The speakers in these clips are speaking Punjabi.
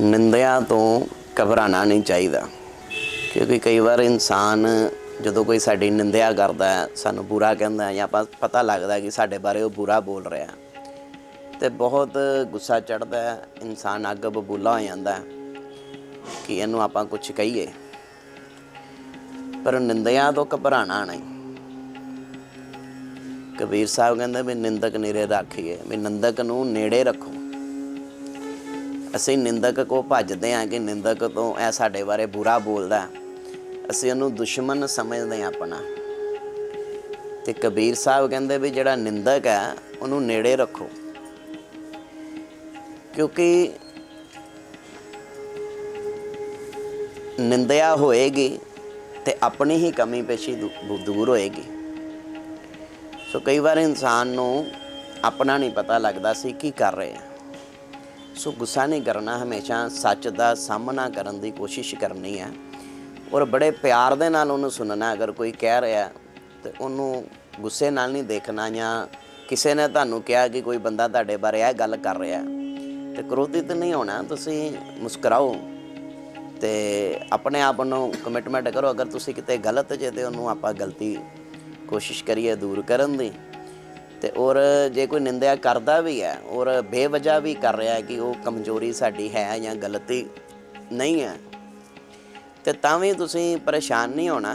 ਨਿੰਦਿਆ ਤੋਂ ਘਬਰਾਣਾ ਨਹੀਂ ਚਾਹੀਦਾ। ਕਿਉਂਕਿ ਕਈ ਵਾਰ ਇਨਸਾਨ ਜਦੋਂ ਕੋਈ ਸਾਡੀ ਨਿੰਦਿਆ ਕਰਦਾ ਹੈ, ਸਾਨੂੰ ਬੁਰਾ ਕਹਿੰਦਾ ਹੈ ਜਾਂ ਆਪਾਂ ਪਤਾ ਲੱਗਦਾ ਕਿ ਸਾਡੇ ਬਾਰੇ ਉਹ ਬੁਰਾ ਬੋਲ ਰਿਹਾ ਤੇ ਬਹੁਤ ਗੁੱਸਾ ਚੜਦਾ ਹੈ, ਇਨਸਾਨ ਅੱਗ ਬਬੂਲਾ ਹੋ ਜਾਂਦਾ ਹੈ ਕਿ ਇਹਨੂੰ ਆਪਾਂ ਕੁਝ ਕਹੀਏ। ਪਰ ਨਿੰਦਿਆ ਤੋਂ ਘਬਰਾਣਾ ਨਹੀਂ। ਕਬੀਰ ਸਾਹਿਬ ਕਹਿੰਦੇ ਵੀ ਨਿੰਦਕ ਨੇੜੇ ਰੱਖੀਏ, ਵੀ ਨਿੰਦਕ ਨੂੰ ਨੇੜੇ ਰੱਖੋ। ਅਸੀਂ ਨਿੰਦਕ ਕੋ ਭੱਜਦੇ ਹਾਂ ਕਿ ਨਿੰਦਕ ਤੋਂ ਇਹ ਸਾਡੇ ਬਾਰੇ ਬੁਰਾ ਬੋਲਦਾ ਅਸੀਂ ਉਹਨੂੰ ਦੁਸ਼ਮਣ ਸਮਝਦੇ ਹਾਂ ਆਪਣਾ। ਤੇ ਕਬੀਰ ਸਾਹਿਬ ਕਹਿੰਦੇ ਵੀ ਜਿਹੜਾ ਨਿੰਦਕ ਹੈ, ਉਹਨੂੰ ਨੇੜੇ ਰੱਖੋ। ਕਿਉਂਕਿ ਨਿੰਦਿਆ ਹੋਏਗੀ ਤੇ ਆਪਣੀ ਹੀ ਕਮੀ ਪੇਸ਼ੀ ਦੂ- ਦੂਰ ਹੋਏਗੀ। ਸੋ ਕਈ ਵਾਰ ਇਨਸਾਨ ਨੂੰ ਆਪਣਾ ਨਹੀਂ ਪਤਾ ਲੱਗਦਾ ਸੀ ਕੀ ਕਰ ਰਹੇ ਆ। ਸੋ ਗੁੱਸਾ ਨਹੀਂ ਕਰਨਾ, ਹਮੇਸ਼ਾ ਸੱਚ ਦਾ ਸਾਹਮਣਾ ਕਰਨ ਦੀ ਕੋਸ਼ਿਸ਼ ਕਰਨੀ ਹੈ। ਔਰ ਬੜੇ ਪਿਆਰ ਦੇ ਨਾਲ ਉਹਨੂੰ ਸੁਣਨਾ, ਅਗਰ ਕੋਈ ਕਹਿ ਰਿਹਾ ਤੇ ਉਹਨੂੰ ਗੁੱਸੇ ਨਾਲ ਨਹੀਂ ਦੇਖਣਾ ਜਾਂ ਕਿਸੇ ਨੇ ਤੁਹਾਨੂੰ ਕਿਹਾ ਕਿ ਕੋਈ ਬੰਦਾ ਤੁਹਾਡੇ ਬਾਰੇ ਇਹ ਗੱਲ ਕਰ ਰਿਹਾ ਤੇ ਕ੍ਰੋਧਿਤ ਨਹੀਂ ਹੋਣਾ, ਤੁਸੀਂ ਮੁਸਕਰਾਓ ਤੇ ਆਪਣੇ ਆਪ ਨੂੰ ਕਮਿਟਮੈਂਟ ਕਰੋ। ਅਗਰ ਤੁਸੀਂ ਕਿਤੇ ਗਲਤ ਜੇ ਤੇ ਉਹਨੂੰ ਆਪਾਂ ਗਲਤੀ ਕੋਸ਼ਿਸ਼ ਕਰੀਏ ਦੂਰ ਕਰਨ ਦੀ। ਤੇ ਔਰ ਜੇ ਕੋਈ ਨਿੰਦਿਆ ਕਰਦਾ ਵੀ ਹੈ, ਔਰ ਬੇਵਜ੍ਹਾ ਵੀ ਕਰ ਰਿਹਾ ਹੈ ਕਿ ਉਹ ਕਮਜ਼ੋਰੀ ਸਾਡੀ ਹੈ ਜਾਂ ਗਲਤੀ ਨਹੀਂ ਹੈ, ਤੇ ਤਾਂ ਵੀ ਤੁਸੀਂ ਪਰੇਸ਼ਾਨ ਨਹੀਂ ਹੋਣਾ।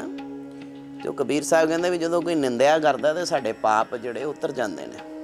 ਤੇ ਉਹ ਕਬੀਰ ਸਾਹਿਬ ਕਹਿੰਦੇ ਵੀ ਜਦੋਂ ਕੋਈ ਨਿੰਦਿਆ ਕਰਦਾ ਤੇ ਸਾਡੇ ਪਾਪ ਜਿਹੜੇ ਉਤਰ ਜਾਂਦੇ ਨੇ।